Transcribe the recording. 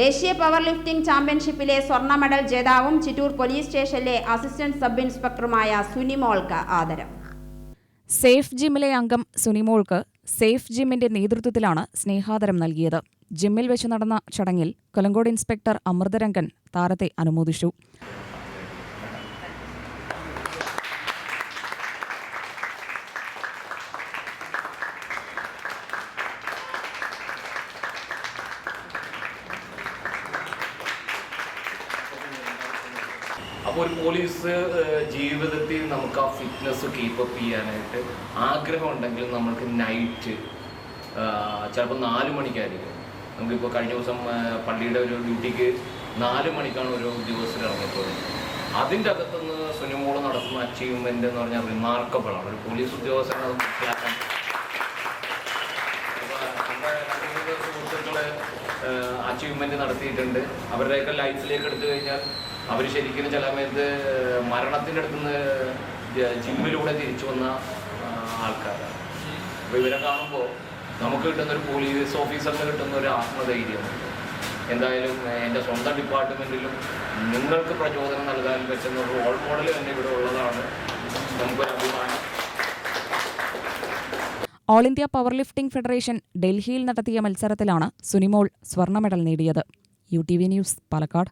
ദേശീയ power lifting ചാമ്പ്യൻഷിപ്പിലെ സ്വർണ medal ജേതാവും ചിറ്റൂർ പോലീസ് സ്റ്റേഷനിലെ അസിസ്റ്റന്റ് സബ് ഇൻസ്പെക്ടറുമായ സുനിമോൾക്ക് ആദരം. സേഫ് ജിമ്മിലെ അംഗം സുനിമോൾക്ക് സേഫ് ജിമ്മിന്റെ നേതൃത്വത്തിലാണ് സ്നേഹാദരം നൽകിയത്. ജിമ്മിൽ വെച്ച് നടന്ന ചടങ്ങിൽ കൊലങ്കോട് ഇൻസ്പെക്ടർ അമൃതരംഗൻ താരത്തെ അനുമോദിച്ചു. അപ്പോൾ ഒരു പോലീസ് ജീവിതത്തിൽ നമുക്ക് ആ ഫിറ്റ്നസ് കീപ്പപ്പ് ചെയ്യാനായിട്ട് ആഗ്രഹം ഉണ്ടെങ്കിൽ നമുക്ക് നൈറ്റ് ചിലപ്പോൾ നാല് മണിക്കായിരിക്കും. നമുക്കിപ്പോൾ കഴിഞ്ഞ ദിവസം പള്ളിയുടെ ഒരു ഡ്യൂട്ടിക്ക് നാല് മണിക്കാണ് ഒരു ദിവസം ഇറങ്ങിയപ്പോൾ അതിന്റെ അകത്തുനിന്ന് സുനിമോൾ നടത്തുന്ന അച്ചീവ്മെന്റ് എന്ന് പറഞ്ഞാൽ റിമാർക്കബിൾ ആണ്. ഒരു പോലീസ് ഉദ്യോഗസ്ഥനെ അത് മനസ്സിലാക്കാൻ. സുഹൃത്തുക്കളെ അച്ചീവ്മെന്റ് നടത്തിയിട്ടുണ്ട്. അവരുടെയൊക്കെ ലൈഫിലേക്ക് എടുത്തു കഴിഞ്ഞാൽ അവർ ശരിക്കും ചില സമയത്ത് മരണത്തിന്റെ അടുത്തുനിന്ന് ജിമ്മിലൂടെ തിരിച്ചു വന്ന ആൾക്കാരാണ്. അപ്പോൾ ഇവരെ കാണുമ്പോൾ നമുക്ക് കിട്ടുന്ന ഒരു പോലീസ് ഓഫീസറിന് കിട്ടുന്ന ഒരു ആത്മധൈര്യം. എന്തായാലും എന്റെ സ്വന്തം ഡിപ്പാർട്ട്മെന്റിലും നിങ്ങൾക്ക് പ്രചോദനം നൽകാൻ പറ്റുന്ന ഒരു റോൾ മോഡൽ തന്നെ ഇവിടെ ഉള്ളതാണ്. നമുക്കൊരു അഭിമാനം. All India power lifting federation ഡൽഹിയിൽ നടത്തിയ മത്സരത്തിലാണ് സുനിമോൾ സ്വർണ മെഡൽ നേടിയത്. U T V news Palakkad.